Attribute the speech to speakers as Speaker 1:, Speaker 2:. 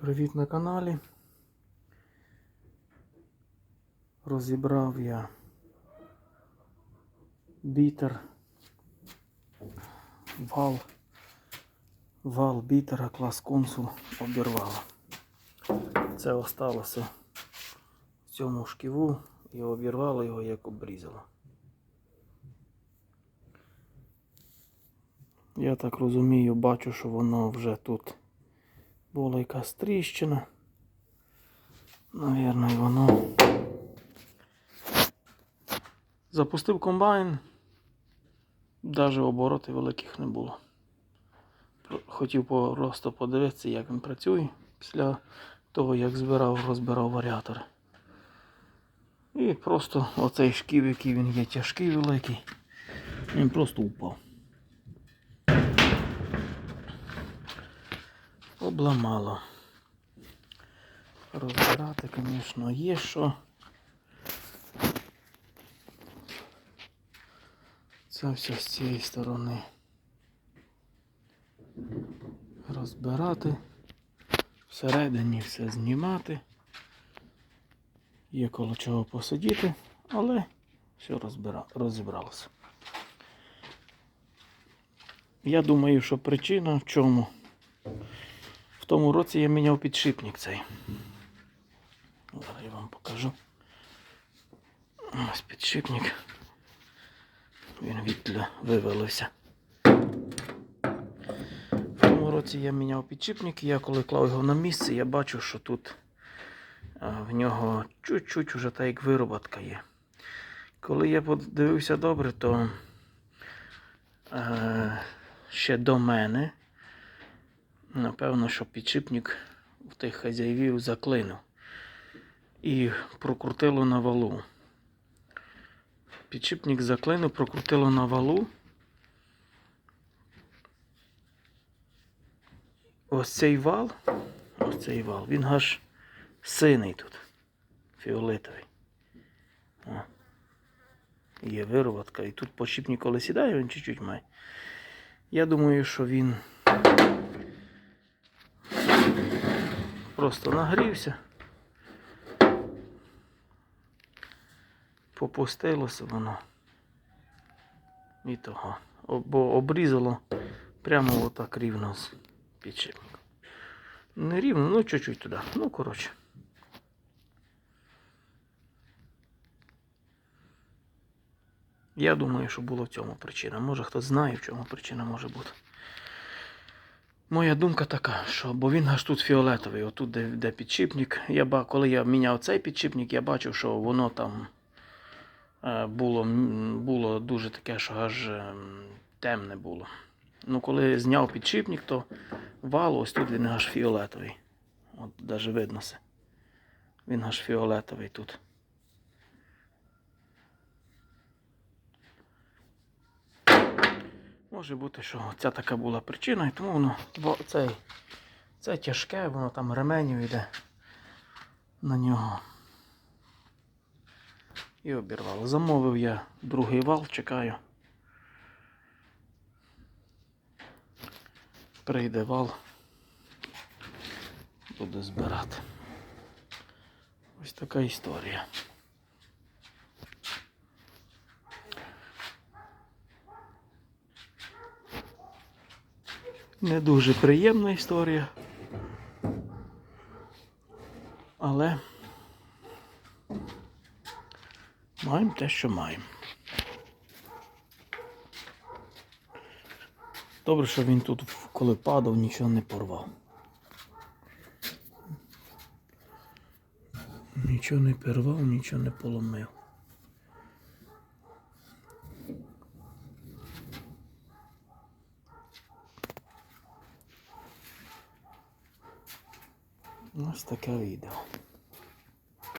Speaker 1: Привіт на каналі. Розібрав я бітер. Вал. Вал бітера клас консул обірвало. Це осталося в цьому шківу і обірвало його як обрізало. Я так розумію, бачу, що воно вже тут була якась тріщина. Навірно, і воно. Запустив комбайн. Навіть обороти великих не було. Хотів просто подивитися, як він працює після того, як збирав, розбирав варіатор. І просто оцей шків, який він є тяжкий великий, він просто упав. Обламало. Розбирати, звісно, є що. Це все з цієї сторони. Розбирати. Всередині все знімати. Є коло чого посидіти, але все розібралося. Я думаю, що причина в чому? Тому році я міняв підшипник цей. Зараз я вам покажу. Ось підшипник. Він відтля вивалився. В тому році я міняв підшипник, і я коли клав його на місце, я бачу, що тут в нього чуть-чуть вже та як вироботка є. Коли я подивився добре, то е, ще до мене Напевно, що підшипник в тих хазяївів заклинив і прокрутило на валу. Підшипник заклинив, прокрутило на валу. Ось цей вал, ось цей вал, він аж синий тут, фіолетовий. О. Є вироботка. І тут підшипник, коли сідає, він чуть-чуть має. Я думаю, що він Просто нагрівся. Попустилося воно. І того. Бо обрізало прямо отак рівно з підшипником. Не рівно, ну чуть-чуть туди. Ну, коротше. Я думаю, що була в цьому причина. Може хтось знає, в чому причина може бути. Моя думка така, що бо він аж тут фіолетовий, отут де, де підшипник. Я, коли я міняв цей підшипник, я бачив, що воно там е, було, було дуже таке, що аж е, темне було. Ну, коли зняв підшипник, то вал ось тут він аж фіолетовий. От навіть видно. Він аж фіолетовий тут. Може бути, що ця така була причина, і тому воно бо цей, це тяжке, воно там ременю йде на нього. І обірвало. Замовив я другий вал, чекаю. Прийде вал. Буду збирати. Ось така історія. Не дуже приємна історія. Але маємо те, що маємо. Добре, що він тут, коли падав, нічого не порвав. Нічого не порвав, нічого не поломив. Ось таке відео.